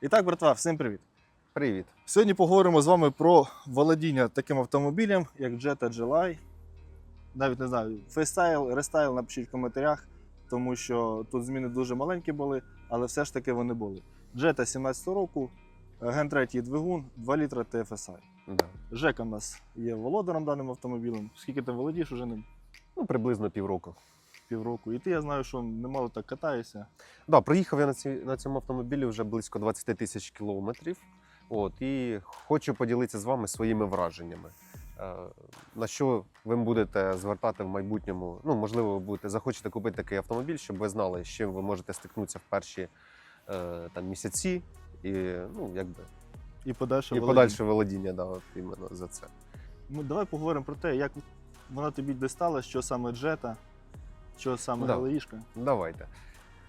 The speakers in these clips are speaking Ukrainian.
І так, братва, всім привіт! Привіт. Сьогодні поговоримо з вами про володіння таким автомобілем, як Jetta GLI. Навіть не знаю, фейстайл, рестайл напишіть в коментарях, тому що тут зміни дуже маленькі були, але все ж таки вони були. Jetta 17 року, ген 3 двигун, 2 літра TFSI. Да. Жека у нас є володарем даним автомобілем. Скільки ти володієш уже ним? Ну, приблизно півроку. Півроку. І ти, я знаю, що немало так катаєшся. Да, проїхав я на, ці, на цьому автомобілі вже близько 20 тисяч кілометрів. От, і хочу поділитися з вами своїми враженнями. Е, на що ви будете звертати в майбутньому? Ну, можливо, ви будете захочете купити такий автомобіль, щоб ви знали, з чим ви можете стикнутися в перші е, там, місяці, і ну, якби, І подальше і володіння. подальше володіння да, от, іменно за це. Ну, давай поговоримо про те, як вона тобі дістала, що саме Jetta, що саме Да. галеїшка. Давайте.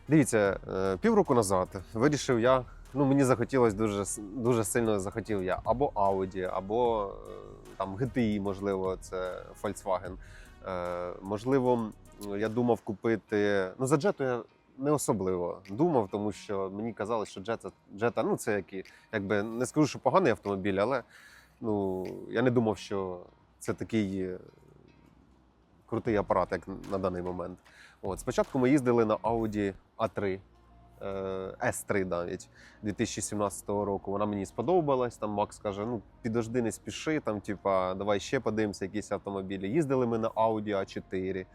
Дивіться, е, півроку назад вирішив я. Ну, мені захотілося дуже, дуже сильно захотів я або Audi, або е, там GTI, можливо, це Volkswagen. Е, Можливо, я думав купити. Ну, за Jetta я не особливо думав, тому що мені казали, що Jetta, Jetta ну, це який, якби не скажу, що поганий автомобіль, але ну, я не думав, що це такий крутий апарат, як на даний момент. От, спочатку ми їздили на Audi A3, е, S3 навіть 2017 року. Вона мені сподобалась. Там Макс каже: ну підожди, не спіши, там, типа, давай ще подивимося якісь автомобілі. Їздили ми на Audi A4,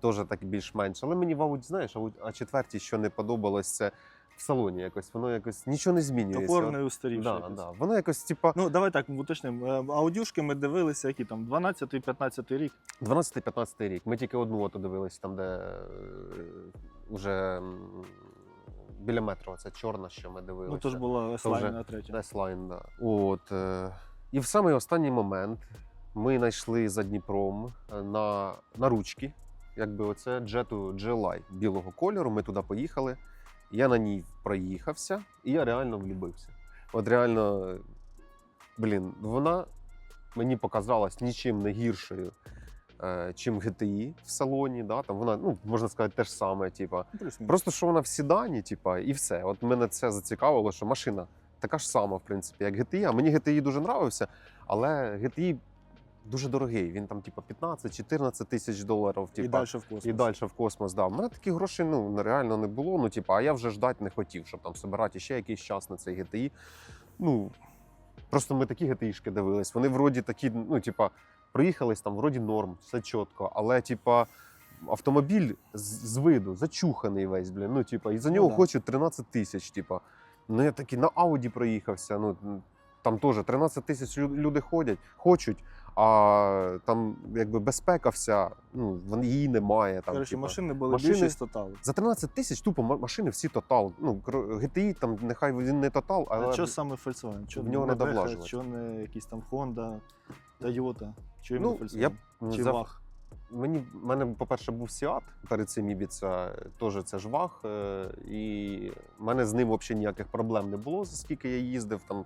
теж так більш-менш. Але мені Audi, знаєш, Audi A4 що не подобалось, це в салоні якось. Воно якось нічого не змінюється. Топорний устарівший. Да, да. Воно якось, типа, Ну, давай так уточнимо. Е, Аудюшки ми дивилися, які там 12-15 рік. 12-15 рік. Ми тільки одну ото дивились, там, де е, уже м, біля метро, це чорна, що ми дивилися. Ну, то ж була вже S-Line на третя. Деслайн, да. От, е, і в самий останній момент ми знайшли за Дніпром е, на, на ручки, якби оце джету GLI білого кольору. Ми туди поїхали. Я на ній проїхався, і я реально влюбився. От реально, блін, вона мені показалась нічим не гіршою, е, чим GTI в салоні. Да? Там вона, ну, можна сказати, те ж саме. Типа. Просто що вона в сідані, типа, і все. От мене це зацікавило, що машина така ж сама, в принципі, як GTI. А мені GTI дуже нравився, але GTI дуже дорогий. Він там, типа, 15-14 тисяч доларів. І далі в космос. і далі в космос. Да. У мене таких грошей ну, реально не було. Ну, типа, а я вже ждати не хотів, щоб там собирати ще якийсь час на цей GTI. Ну, просто ми такі GTI-шки дивились. Вони вроді такі, ну, типа, проїхались там, вроді норм, все чітко, але, типа. Автомобіль з, з виду зачуханий весь, блін. Ну, типа, і за Ну нього да. хочуть 13 тисяч. Типа. Ну, я такий на Ауді проїхався. Ну, там теж 13 тисяч люди ходять, хочуть, а там якби безпека вся, ну, її немає. Там, Коротше, типа. машини були машини- більші з тоталу. За 13 тисяч тупо машини всі тотал. Ну, GTI там нехай він не тотал, але А що саме Volkswagen? Чого в нього не надо Bechtle, влажувати. Чого не якийсь там Honda, Toyota? Чого Ну, Volkswagen? я Чи за- Вах? Мені в мене, по-перше, був Сіат перед цим Ібіца, теж це ж ваг. е, І в мене з ним взагалі ніяких проблем не було, скільки я їздив. Там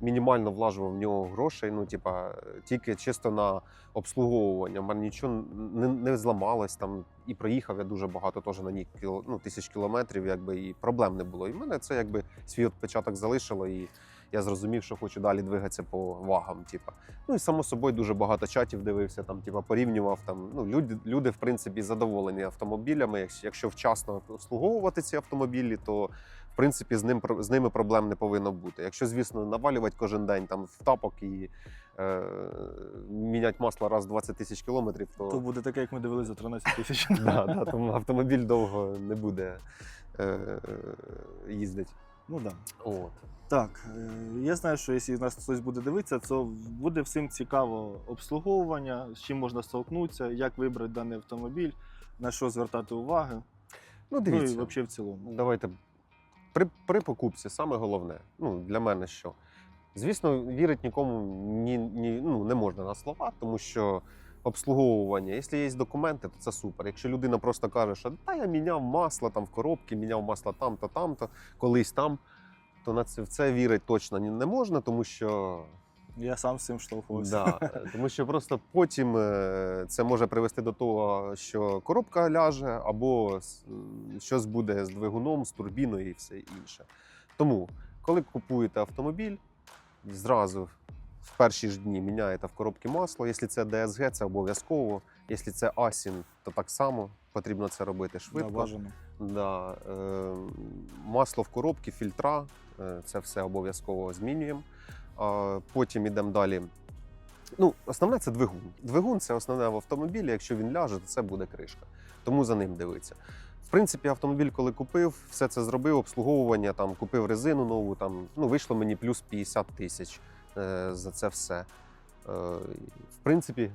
мінімально влажував в нього грошей. Ну, типа, тільки чисто на обслуговування. У мене нічого не, не зламалось там. І проїхав я дуже багато теж на ній ну, тисяч кілометрів, якби і проблем не було. І в мене це якби свій відпечаток залишило. І я зрозумів, що хочу далі двигатися по вагам. Типа. Ну і само собою дуже багато чатів дивився, там, типа, порівнював. Там, ну, люди, люди, в принципі, задоволені автомобілями. Якщо, вчасно обслуговувати ці автомобілі, то в принципі з, ним, з ними проблем не повинно бути. Якщо, звісно, навалювати кожен день там, в тапок і е, міняти масло раз в 20 тисяч кілометрів, то, То буде таке, як ми дивилися за 13 тисяч. тому автомобіль довго не буде е, їздити. Ну. Да. От. Так, е, я знаю, що якщо нас хтось буде дивитися, то буде всім цікаво обслуговування, з чим можна столкнутися, як вибрати даний автомобіль, на що звертати увагу. Ну, Ну і взагалі в цілому. Давайте при, при покупці саме головне. Ну, для мене що. Звісно, вірити нікому ні, ні, ну, не можна на слова, тому що обслуговування, якщо є документи, то це супер. Якщо людина просто каже, що та я міняв масло там в коробці, міняв масло там-то, там-то, колись там, то на це, в це вірити точно не можна, тому що Я сам з цим штовхувався. Да, тому що просто потім е, це може привести до того, що коробка ляже, або щось буде з двигуном, з турбіною і все інше. Тому коли купуєте автомобіль, зразу в перші ж дні міняєте в коробці масло. Якщо це DSG, це обов'язково. Якщо це Асін, то так само потрібно це робити Да, швидко. бажано. Да, е, масло в коробці, фільтра, е, це все обов'язково змінюємо. Потім йдемо далі. Ну, основне це двигун. Двигун це основне в автомобілі. Якщо він ляже, то це буде кришка. Тому за ним дивиться. В принципі, автомобіль, коли купив, все це зробив, обслуговування, там, купив резину нову, там, ну, вийшло мені плюс 50 тисяч за це все. Е, в принципі,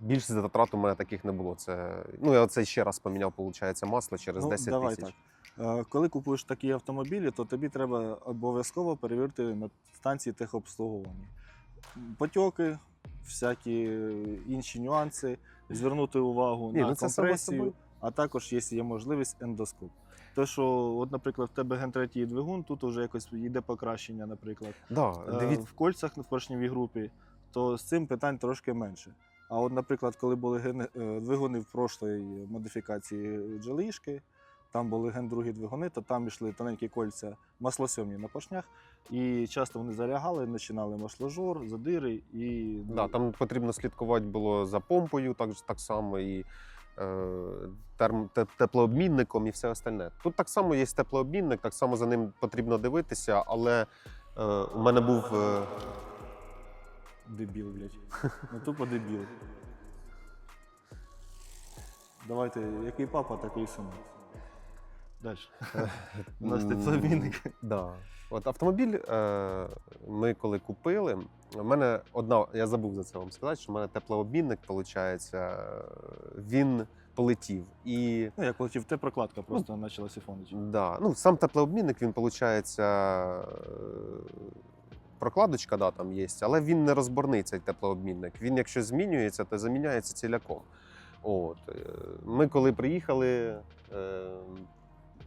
більше затрат у мене таких не було. Це, ну, я це ще раз поміняв, виходить, масло через Ну, 10 давай тисяч. так. Е, Коли купуєш такі автомобілі, то тобі треба обов'язково перевірити на станції техобслуговування. Потьоки, всякі інші нюанси, звернути увагу Ні, на ну компресію, а також, якщо є можливість, ендоскоп. То, що, от, наприклад, в тебе ген 3 двигун, тут вже якось йде покращення, наприклад. Да, Е, дивіться, в кольцах в поршневій групі, то з цим питань трошки менше. А от, наприклад, коли були ген- е, двигуни в прошлої модифікації джелишки, там були ген другі двигуни, то там йшли тоненькі кольця маслосьомні на поршнях, і часто вони зарягали, починали масложор, задири і ну, Да, там потрібно слідкувати було за помпою, так, так само і терм, теплообмінником і все остальне. Тут так само є теплообмінник, так само за ним потрібно дивитися, але е, у мене був. Е, дебіл, блядь. Ну тупо дебіл. Давайте, який папа, такий синок. Далі. У нас. Да. От автомобіль е, ми коли купили, у мене одна, я забув за це вам сказати, що в мене теплообмінник, виходить, він полетів. І Ну, як полетів, те прокладка просто почала сифонити. Да. Ну, сам теплообмінник, він, виходить, прокладочка да, там є, але він не розборний цей теплообмінник. Він, якщо змінюється, то заміняється ціляком. От. е, Ми коли приїхали, е,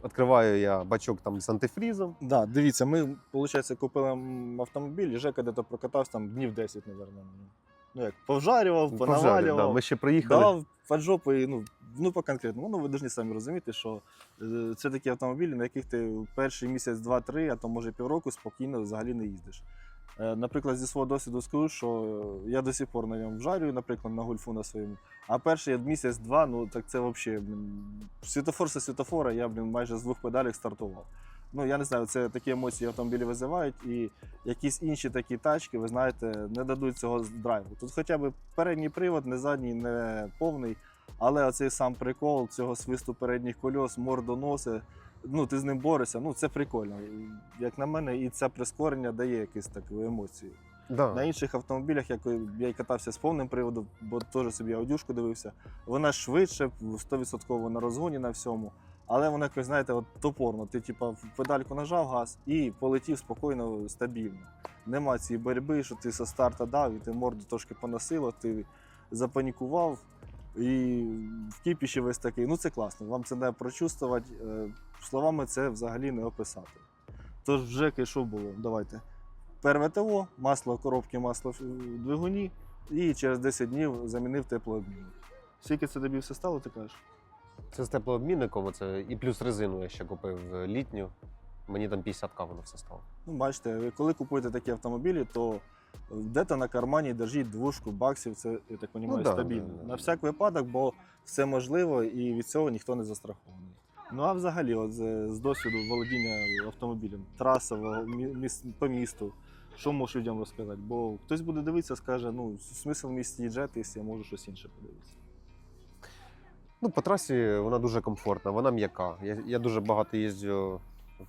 відкриваю я бачок там з антифрізом. Да, дивіться, ми, виходить, купили автомобіль, і Жека де-то прокатався там днів 10, мабуть. Ну як, повжарював, понавалював, да. Ми ще приїхали. дав під жопу, і, ну, ну по конкретному. Ну, ви повинні самі розуміти, що е, це такі автомобілі, на яких ти перший місяць, два-три, а то може півроку спокійно взагалі не їздиш. Е, Наприклад, зі свого досвіду скажу, що е, я до сих пор на ньому вжарюю, наприклад, на гольфу на своєму. А перший місяць-два, ну так це взагалі, світофор со світофора, я, блін, майже з двох педалей стартував. Ну, я не знаю, це такі емоції автомобілі визивають, і якісь інші такі тачки, ви знаєте, не дадуть цього драйву. Тут хоча б передній привод, не задній, не повний, але оцей сам прикол цього свисту передніх кольос, мордоноси, ну ти з ним борешся, ну це прикольно. Як на мене, і це прискорення дає якусь таку емоцію. Да. На інших автомобілях, як я й катався з повним приводом, бо теж собі аудюшку дивився, вона швидше, 100% на розгоні на всьому. Але вона якось, знаєте, от топорно. Ти типа в педальку нажав газ і полетів спокійно, стабільно. Нема цієї боротьби, що ти со старта дав, і ти морду трошки поносило, ти запанікував. І в кіпіші весь такий. Ну це класно. Вам це не прочувствувати. Словами це взагалі не описати. Тож вже що було? Давайте. Перве ТО, масло коробки, масло в двигуні, і через 10 днів замінив теплообмінник. Скільки це тобі все стало, ти кажеш? Це з теплообмінником, оце, і плюс резину я ще купив літню. Мені там 50к воно все стало. Ну, бачите, коли купуєте такі автомобілі, то де-то на кармані держіть двушку баксів, це, я так розумію, Ну да, да, да. На всяк випадок, бо все можливо і від цього ніхто не застрахований. Ну а взагалі, от з, досвіду володіння автомобілем, міс- по місту, що можеш людям розказати? Бо хтось буде дивитися, скаже, ну, смисл в місті їжджати, якщо я можу щось інше подивитися. Ну, по трасі вона дуже комфортна, вона м'яка. Я, я дуже багато їздю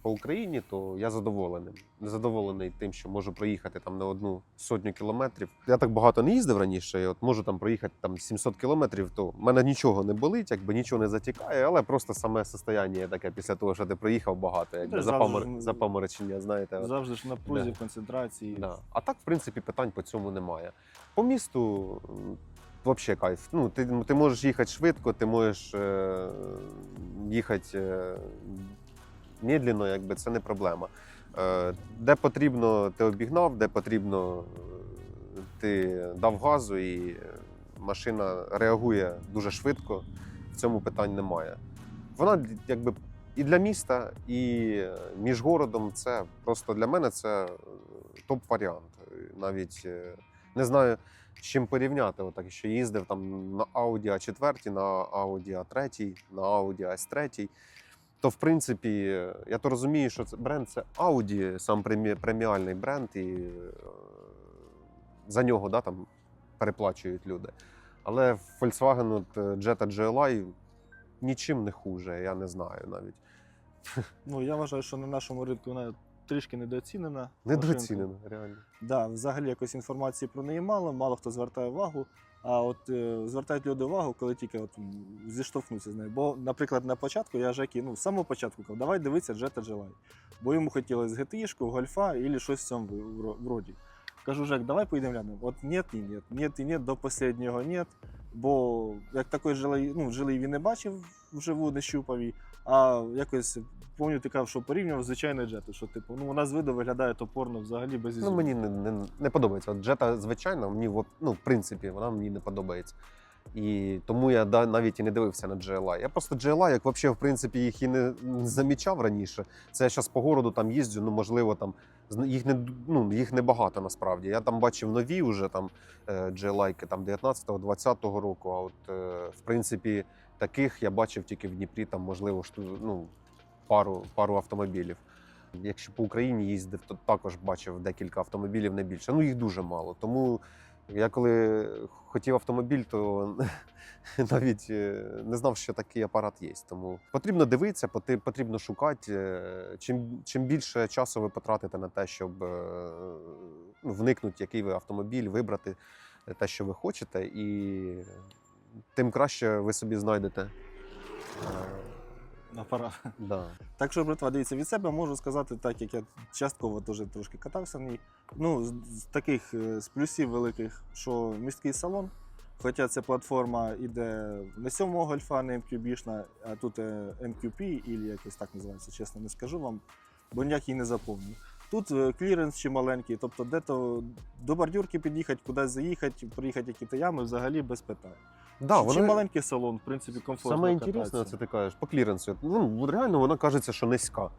по Україні, то я задоволений. Задоволений тим, що можу проїхати там на одну сотню кілометрів. Я так багато не їздив раніше, і от можу там проїхати там 700 кілометрів, то в мене нічого не болить, якби нічого не затікає, але просто саме состояння таке після того, що ти проїхав багато, якби завжди запамор... ж, запаморочення, знаєте. Завжди ж на пузі, Да. концентрації. Да. А так, в принципі, питань по цьому немає. По місту взагалі кайф. Ну, ти, ти можеш їхати швидко, ти можеш е, їхати е, медленно, якби це не проблема. Е, де потрібно, ти обігнав, де потрібно, е, ти дав газу, і е, машина реагує дуже швидко. В цьому питань немає. Вона якби і для міста, і між городом це просто для мене це топ-варіант. Навіть не знаю, з чим порівняти. Отак, що їздив там на Audi A4, на Audi A3, на Audi S3. То, в принципі, я то розумію, що це бренд це Audi, сам преміальний бренд, і е, за нього да, там переплачують люди. Але Volkswagen от, е, Jetta GLI нічим не хуже, я не знаю навіть. Ну, я вважаю, що на нашому ринку вона трішки недооцінена. Недооцінено, реально. Да, взагалі якось інформації про неї мало, мало хто звертає увагу. А от е, звертають люди увагу, коли тільки от, зіштовхнуться з нею. Бо, наприклад, на початку я Жекі, ну, з самого початку казав, давай дивитися Jetta GLI. Бо йому хотілося GTI-шку, гольфа і щось в цьому вроді. Кажу, Жек, давай поїдемо глянемо. От нет і нет, нет і нет, до останнього нет. Бо як такої жилий, ну, жилий він не бачив вживу, не щупав її, а якось пам'ятаю, ти казав, що порівнював звичайний джету, що типу, ну вона з виду виглядає топорно взагалі без Ну, мені не, не, не подобається. От Jetta, звичайно, мені в- ну, в принципі, вона мені не подобається. І тому я да, навіть і не дивився на GLI. Я просто GLI, як взагалі, в принципі, їх і не замічав раніше. Це я зараз по городу там їздю, ну можливо, там їх не ну, їх небагато насправді. Я там бачив нові вже там е, GLI там 19-20 року. А от е, в принципі таких я бачив тільки в Дніпрі, там можливо шту- ну, пару, пару автомобілів. Якщо по Україні їздив, то також бачив декілька автомобілів не більше. Ну їх дуже мало. Тому я коли хотів автомобіль, то навіть е, не знав, що такий апарат є. Тому потрібно дивитися, потрібно шукати. Е, Чим, чим більше часу ви потратите на те, щоб е, ну, вникнути, який ви автомобіль, вибрати те, що ви хочете, і тим краще ви собі знайдете. Апарат. Да. Так що, братва, дивіться, від себе можу сказати, так як я частково теж трошки катався ній. Ну, з, з таких е, з плюсів великих, що міський салон. Хоча ця платформа іде не сьомого гольфа, не MQB-шна, а тут е, MQP, і якось так називається, чесно не скажу вам, бо ніяк її не запомню. Тут е, кліренс ще маленький, тобто де-то до бордюрки під'їхати, кудись заїхати, приїхати які-то ями взагалі без питань. Да, Чи воно... маленький салон, в принципі, комфортно. Саме інтересне, це ти кажеш, по кліренсу. Ну, реально вона кажеться, що низька.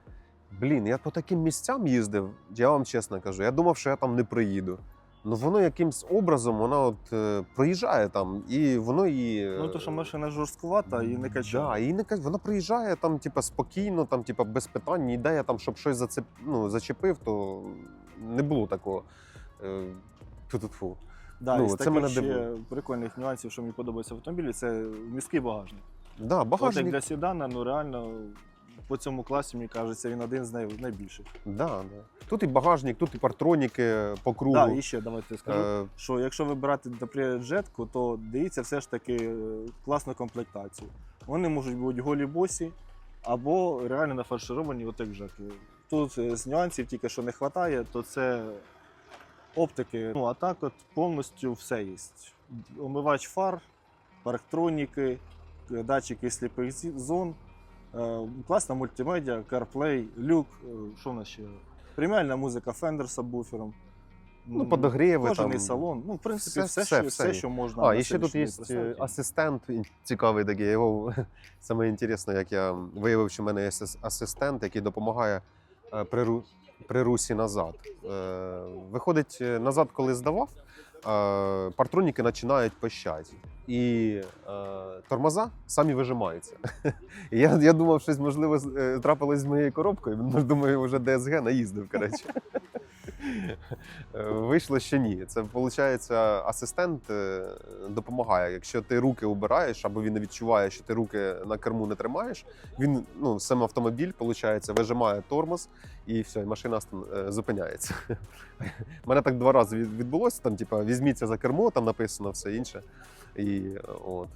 Блін, я по таким місцям їздив, я вам чесно кажу, я думав, що я там не приїду. Ну воно якимсь образом вона от е, проїжджає там, і воно її. Ну, то, що машина жорсткувата і не качає. Да, і не качає. Вона приїжджає там, типа, спокійно, там, типа, без питань. Ні ідея там, щоб щось зацеп... ну, зачепив, то не було такого. Е, Ту-ту-ту. Да, Ну, із це мене ще дивує. прикольних нюансів, що мені подобається в автомобілі, це міський багажник. Да, От як для седана, ну реально по цьому класі, мені кажеться, він один з най- найбільших. Да, да. Тут і багажник, тут і партроніки по кругу. Так, і ще давайте скажу, Е, що якщо ви брати, наприклад, джетку, то дивіться все ж таки е, класну комплектацію. Вони можуть бути голі босі або реально нафаршировані, от як джеки. Тут е, з нюансів тільки що не вистачає, то це оптики. Ну а так от повністю все є. Омивач фар, парктроніки, е, датчики сліпих зон, е, класна мультимедіа, CarPlay, люк. е, Що в нас ще? Преміальна музика Fender з сабвуфером. Ну, подогріви там. салон. Ну, в принципі, Все- все, все- все все, що можна. А, і ще тут є представити. асистент цікавий такий. Його саме інтересно, як я виявив, що в мене є асистент, який допомагає при, при русі назад. Е, Виходить, е, назад, коли здавав, е, партроніки починають пищати. І е, тормоза самі вижимаються. Я, я думав, щось можливо трапилось з моєю коробкою. Думаю, вже ДСГ наїздив. Коротше. Е, Вийшло, що ні. Це виходить, асистент е, допомагає. Якщо ти руки убираєш, або він відчуває, що ти руки на керму не тримаєш, він ну, сам автомобіль виходить, вижимає тормоз і все, і машина е, зупиняється. У мене так два рази відбулося. Там, типа, візьміться за кермо, там написано все інше. І от.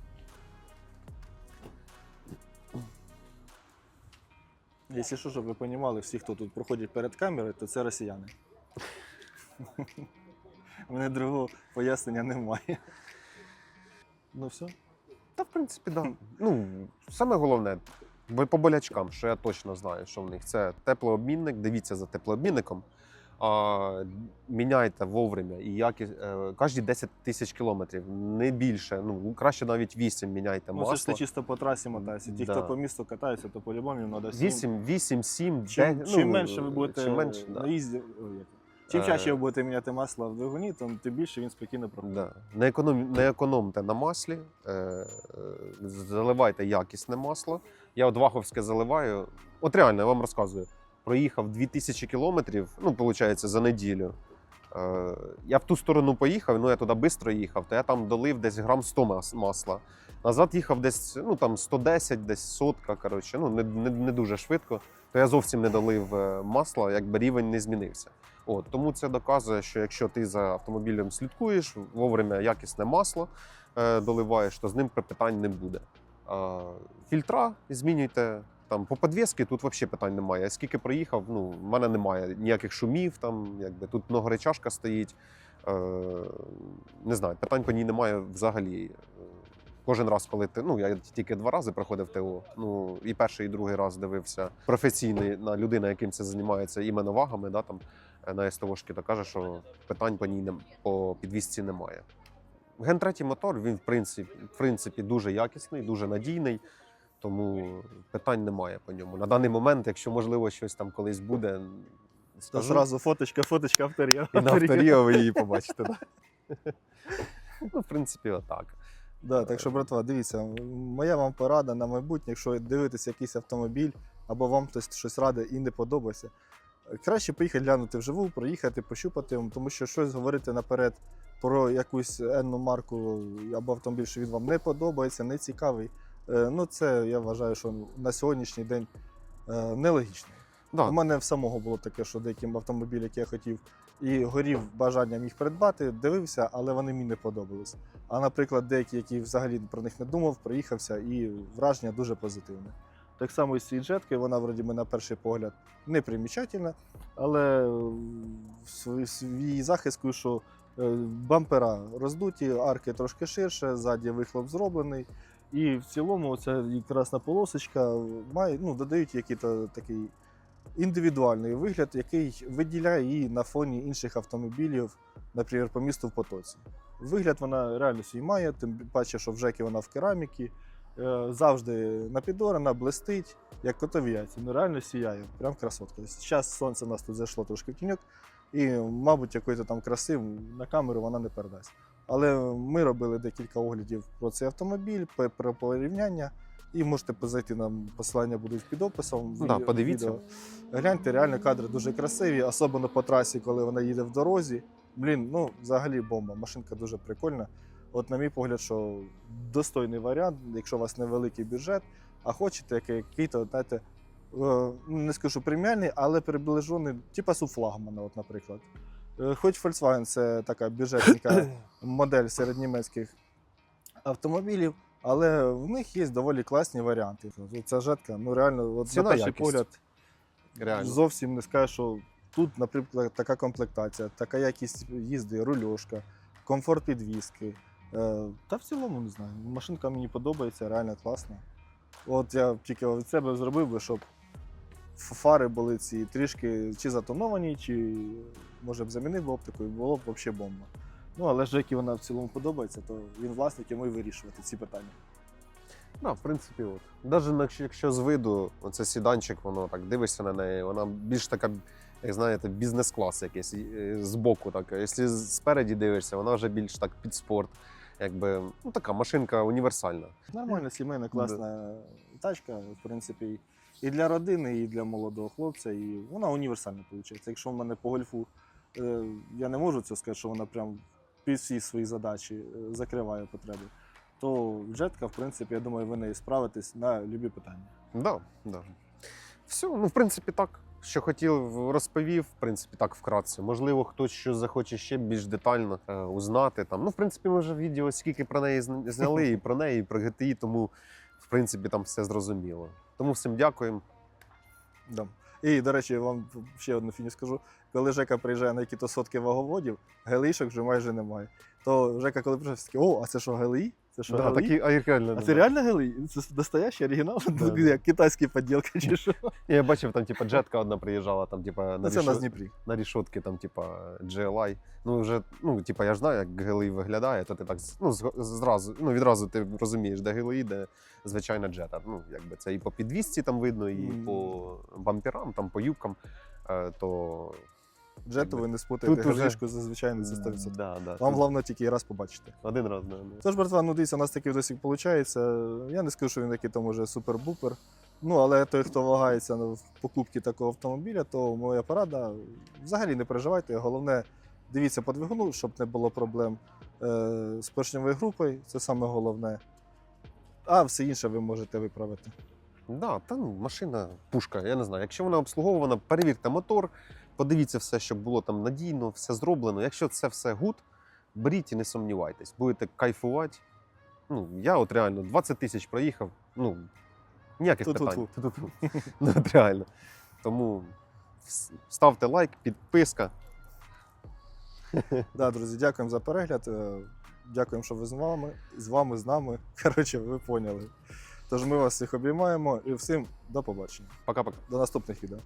Якщо що, щоб ви розуміли, всі, хто тут проходять перед камерою, то це росіяни. У мене другого пояснення немає. Ну все. Та, в принципі, да. Ну, саме головне, бо по болячкам, що я точно знаю, що в них це теплообмінник. Дивіться за теплообмінником. А, міняйте вовремя і якісь е, кожні 10 тисяч кілометрів, не більше. Ну краще навіть 8 міняйте Ну, це ж ти чисто по трасі мотаєшся. Ті, Да. хто по місту катаються, то по-любому їм треба 8, 8, 7, Чим, 9, чим ну, менше ви будете чим менше, да. їзді, чим Е. чаще ви будете міняти масло в двигуні, то тим більше він спокійно проходить. Да. Не, економ, не економте на маслі, е, е, заливайте якісне масло. Я от Ваховське заливаю. От реально, я вам розказую. Проїхав 2000 кілометрів, ну, виходить, за неділю. Е, я в ту сторону поїхав, ну я туди швидко їхав, то я там долив десь грам 100 масла. Назад їхав десь ну, там 110, десь сотка, коротше, ну, не, не, не дуже швидко. То я зовсім не долив е, масла, якби рівень не змінився. От, тому це доказує, що якщо ти за автомобілем слідкуєш, вовремя якісне масло е, доливаєш, то з ним питань не буде. Е, фільтра змінюйте. Там по підвіски тут взагалі питань немає. Скільки проїхав, ну в мене немає ніяких шумів. Там якби тут многоречашка стоїть. Е, не знаю, питань по ній немає взагалі. Кожен раз, коли ти ну я тільки два рази проходив ТО. Ну і перший, і другий раз дивився професійний на людина, яким це займається іменно вагами, да там е, на СТОшки, то каже, що питань по ній не по підвісці немає. Ген третій мотор він в принципі, в принципі дуже якісний, дуже надійний, тому питань немає по ньому. На даний момент, якщо можливо щось там колись буде, То зразу фоточка, фоточка авторія. і на авторія ви її побачите. Да? ну, в принципі, отак. Да, так що, братва, дивіться, моя вам порада на майбутнє, якщо дивитися якийсь автомобіль, або вам хтось щось ради і не подобається. Краще поїхати глянути вживу, проїхати, пощупати, тому що щось говорити наперед про якусь енну марку або автомобіль, що він вам не подобається, не цікавий. е, Ну, це я вважаю, що на сьогоднішній день е, нелогічно. Да. У мене в самого було таке, що деякі автомобілі, які я хотів і горів бажанням їх придбати, дивився, але вони мені не подобались. А наприклад, деякі, які взагалі про них не думав, приїхався, і враження дуже позитивне. Так само і з цієї вона вроді на перший погляд не примічательна, але в свій, захист, що е, бампера роздуті, арки трошки ширше, ззаді вихлоп зроблений. І в цілому ця красна полосочка має, ну, додають який такий індивідуальний вигляд, який виділяє її на фоні інших автомобілів, наприклад, по місту в потоці. Вигляд вона реально свій має, тим паче, що в Жекі вона в кераміки. Е, Завжди напідорена, блистить, як котові яйця. Ну реально сіяє, прям красотка. Зараз сонце у нас тут зайшло трошки в тіньок, і, мабуть, якої-то там краси на камеру вона не передасть. Але ми робили декілька оглядів про цей автомобіль, про порівняння. І можете зайти на посилання будуть під описом. Да, відео- подивіться. відео. Гляньте, реально кадри дуже красиві, особливо по трасі, коли вона їде в дорозі. Блін, ну взагалі бомба. Машинка дуже прикольна. От, на мій погляд, що достойний варіант, якщо у вас невеликий бюджет, а хочете який- який-то, знаєте, е, ну, не скажу преміальний, але приближений, типа суфлагмана, от, наприклад. Е, Хоч Volkswagen це така бюджетненька модель серед німецьких автомобілів, але в них є доволі класні варіанти. Ця жетка, ну реально, от, на перший якість. погляд, Реально. зовсім не скажеш, що тут, наприклад, така комплектація, така якість їзди, рульошка, комфорт підвіски. Е, Та в цілому не знаю. Машинка мені подобається, реально класна. От я тільки від себе зробив би, щоб фари були ці трішки чи затоновані, чи може б замінив оптику, і було б взагалі бомба. Ну, але ж Жекі вона в цілому подобається, то він власник йому і вирішувати ці питання. Да, в принципі, от. Навіть якщо, з виду оце сіданчик, воно так дивишся на неї, вона більш така, як знаєте, бізнес-клас якийсь е, збоку. Так. Якщо спереді дивишся, вона вже більш так під спорт. Якби, ну така машинка універсальна. Нормальна, сімейна, класна тачка, в принципі, і для родини, і для молодого хлопця. І вона універсальна, виходить. Якщо в мене по гольфу, е, я не можу це сказати, що вона прям під всі свої задачі е, закриває потреби, то джетка, в принципі, я думаю, ви нею справитесь на любі питання. Да, да. Все, ну в принципі, так. Що хотів, розповів, в принципі, так вкратце. Можливо, хтось що захоче ще більш детально е, узнати. Там. Ну, в принципі, ми вже відео скільки про неї зняли, і про неї, і про GTI, тому в принципі там все зрозуміло. Тому всім дякуємо. Да. І, до речі, вам ще одну фіні скажу. Коли Жека приїжджає на якісь сотки ваговодів, гелишок вже майже немає. То Жека, коли приїжджає, такий, о, а це що ГЛІ? Це що, Да, GLI? такі, а реально. А це реально GLI? Це настоящий оригінал? Да, да. Як китайський поділка чи що? Я бачив, там, типа, джетка одна приїжджала, там, типа, на, Ну, це на на рішотки, там, типа, GLI. Ну, вже, ну, типа, я ж знаю, як GLI виглядає, то ти так ну, зразу, ну, відразу ти розумієш, де GLI, де звичайна джета. Ну, якби це і по підвісці там видно, і Мгм. по бамперам, там, по юбкам. Е, то Джету ви не спутаєте Тут уже- GLI-шку зазвичай це 100%. Да, да, Вам головне тільки раз побачити. один раз, да. Тож, братва, ну дивіться, у нас такий досік виходить. Я не скажу, що він який там уже супер-бупер. Ну, але той, хто вагається в покупці такого автомобіля, то моя порада взагалі не переживайте. Головне, дивіться по двигуну, щоб не було проблем е, з поршневою групою, це саме головне. А все інше ви можете виправити. Да, та ну, машина пушка, я не знаю. Якщо вона обслуговувана, перевірте мотор, подивіться все, щоб було там надійно, все зроблено. Якщо це все гуд, беріть і не сумнівайтесь, будете кайфувати. Ну, я от реально 20 тисяч проїхав, ну, ніяких питань. Ну, от реально. Тому ставте лайк, підписка. Да, друзі, дякуємо за перегляд. е, Дякуємо, що ви з вами, з вами, з нами. Коротше, ви поняли. Тож ми вас всіх обіймаємо і всім до побачення. Пока-пока. До наступних відео.